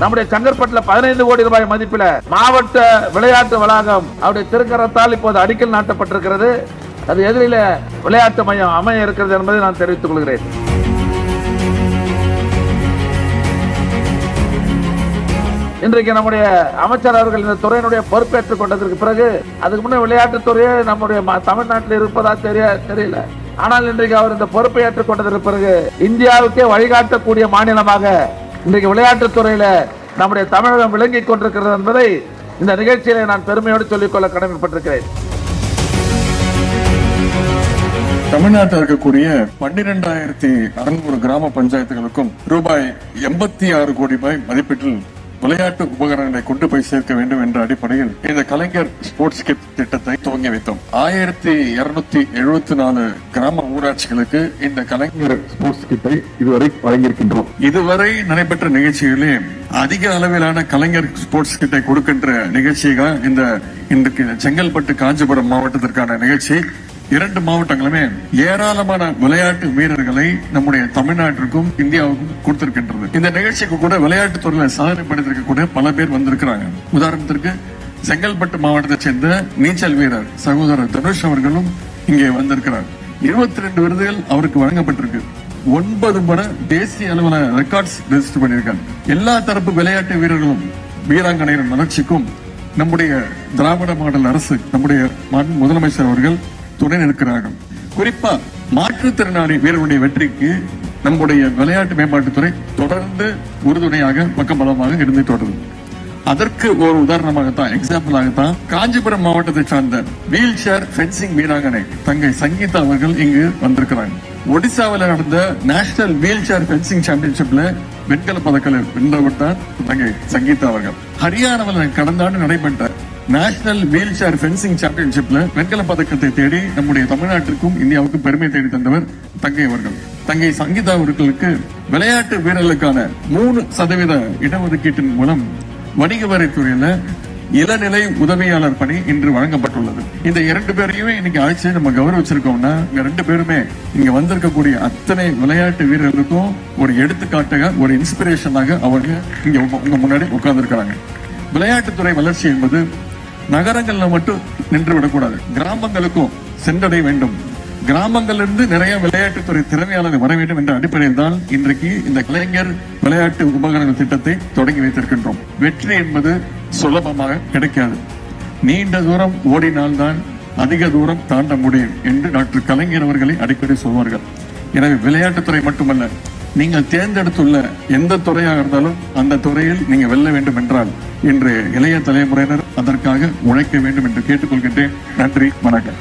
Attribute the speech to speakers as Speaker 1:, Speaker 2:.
Speaker 1: நம்முடைய செங்கற்பட்டுல பதினைந்து கோடி ரூபாய் மதிப்பில் மாவட்ட விளையாட்டு வளாகம் அவருடைய திருக்கரத்தால் இப்போது அடிக்கல் நாட்டப்பட்டிருக்கிறது. அது எதிரில விளையாட்டு மையம் அமைய இருக்கிறது என்பதை நான் தெரிவித்துக் கொள்கிறேன். இன்றைக்கு நம்முடைய அமைச்சர் அவர்கள் இந்த துறையினுடைய பொறுப்பேற்றுக் கொண்டதற்கு பிறகு அதுக்கு முன்னே விளையாட்டுத்துறையே நம்முடைய தமிழ்நாட்டில் இருப்பதா தெரிய தெரியல. ஆனால் இன்றைக்கு அவர் இந்த பொறுப்பை ஏற்றுக் கொண்டதற்கு பிறகு இந்தியாவுக்கே வழிகாட்டக்கூடிய மாநிலமாக இன்றைக்கு விளையாட்டுத் துறையில் நம்முடைய தமிழகம் விளங்கிக் கொண்டிருக்கிறது என்பதை இந்த நிகழ்ச்சியில நான் பெருமையோடு சொல்லிக்கொள்ள கடமைப்பட்டிருக்கிறேன்.
Speaker 2: தமிழ்நாட்டில் இருக்கக்கூடிய பன்னிரெண்டாயிரத்தி அறுநூறு கிராம பஞ்சாயத்துகளுக்கும் ரூபாய் எண்பத்தி ஆறு கோடி ரூபாய் மதிப்பீட்டில் விளையாட்டு உபகரணங்களை கொண்டு போய் சேர்க்க வேண்டும் என்ற அடிப்படையில் இந்த கலைஞர் ஸ்போர்ட்ஸ் கிட் திட்டத்தை துவங்கி வைத்தோம். ஆயிரத்தி இருநூத்தி எழுபத்தி நாலு கிராம ஊராட்சிகளுக்கு இந்த கலைஞர் ஸ்போர்ட்ஸ் கிட்டை இதுவரை வழங்கியிருக்கின்றோம். இதுவரை நடைபெற்ற நிகழ்ச்சிகளிலே அதிக அளவிலான கலைஞர் ஸ்போர்ட்ஸ் கிட்ட கொடுக்கின்ற நிகழ்ச்சிகள் இந்த இன்றைக்கு செங்கல்பட்டு காஞ்சிபுரம் மாவட்டத்திற்கான நிகழ்ச்சி இரண்டு மாவட்டங்களுமே ஏராளமான விளையாட்டு வீரர்களை நம்முடைய தமிழ்நாட்டிற்கும் இந்தியாவுக்கும் கொடுத்திருக்கின்றது. இந்த நிகழ்ச்சிக்கு கூட விளையாட்டு துறையில சாதனை படைத்திருக்க கூட பல பேர் வந்திருக்கிறாங்க. உதாரணத்திற்கு செங்கல்பட்டு மாவட்டத்தை சேர்ந்த நீச்சல் வீரர் சகோதரர் தனுஷ் அவர்களும் இங்கே வந்திருக்கிறார். இருபத்தி ரெண்டு விருதுகள் அவருக்கு வழங்கப்பட்டிருக்கு. ஒன்பது முறை தேசிய அளவில் ரெக்கார்ட்ஸ் ரெஜிஸ்டர் பண்ணியிருக்காங்க. எல்லா தரப்பு விளையாட்டு வீரர்களும் வீராங்கனையர் வளர்ச்சிக்கும் நம்முடைய திராவிட மாடல் அரசு நம்முடைய முதலமைச்சர் அவர்கள் துணை நிற்கிறார்கள். குறிப்பா மாற்றுத்திறனாளி வீரர்களுடைய வெற்றிக்கு நம்முடைய விளையாட்டு மேம்பாட்டுத்துறை தொடர்ந்து உறுதுணையாக பக்கபலமாக இருந்து தொடரும் அதற்கு ஒரு உதாரணமாகத்தான் எக்ஸாம்பிளாகத்தான் காஞ்சிபுரம் மாவட்டத்தை சார்ந்த வீல் சேர் ஃபென்சிங் வீராங்கனை தங்கை சங்கீதா அவர்கள் இங்கு வந்திருக்கிறாங்க. ஒடிசாவில் நடந்த நேஷனல் வீல் சேர் ஃபென்சிங் சாம்பியன்ஷிப்ல வெண்கல பதக்கலை வென்றவர் தான் தங்கை சங்கீதா அவர்கள். ஹரியானாவில் கடந்த ஆண்டு நடைபெற்ற நேஷனல் வீல் சேர் ஃபென்சிங் சாம்பியன்ஷிப்ல வெண்கல பதக்கத்தை தேடி நம்முடைய தமிழ்நாட்டிற்கும் இந்தியாவுக்கும் பெருமை தேடி தந்தவர் தங்கை அவர்கள். தங்கை சங்கீதா அவர்களுக்கு விளையாட்டு வீரர்களுக்கான மூணு சதவீத இடஒதுக்கீட்டின் மூலம் வணிக வரித்துறையில இளநிலை உதவியாளர் பணி இன்று வழங்கப்பட்டுள்ளது. இந்த இரண்டு பேரையுமே இன்னைக்கு அழைச்சு நம்ம கௌரவிச்சிருக்கோம்னா இங்க ரெண்டு பேருமே இங்க வந்திருக்கக்கூடிய அத்தனை விளையாட்டு வீரர்களுக்கும் ஒரு எடுத்துக்காட்டாக ஒரு இன்ஸ்பிரேஷனாக அவங்க இங்க உங்க- முன்னாடி உட்கார்ந்துருக்கிறாங்க. விளையாட்டுத்துறை வளர்ச்சி என்பது நகரங்கள்ல மட்டும் நின்று விடக்கூடாது. கிராமங்களுக்கும் சென்றடைய வேண்டும். கிராமங்களிலிருந்து நிறைய விளையாட்டுத்துறை திறமையாளர்கள் வர வேண்டும் என்ற அடிப்படையில் தான் இன்றைக்கு இந்த கலைஞர் விளையாட்டு உபகரணங்கள் திட்டத்தை தொடங்கி வைத்திருக்கின்றோம். வெற்றி என்பது சுலபமாக கிடைக்காது. நீண்ட தூரம் ஓடினால்தான் அதிக தூரம் தாண்ட முடியும் என்று டாக்டர் கலைஞர் அவர்களை அடிக்கடி சொல்வார்கள். எனவே விளையாட்டுத்துறை மட்டுமல்ல நீங்கள் தேர்ந்தெடுத்துள்ள எந்த துறையாக இருந்தாலும் அந்த துறையில் நீங்க வெல்ல வேண்டும் என்றால் இன்று இளைய தலைமுறையினர் அதற்காக உழைக்க வேண்டும் என்று கேட்டுக்கொள்கின்றேன். நன்றி வணக்கம்.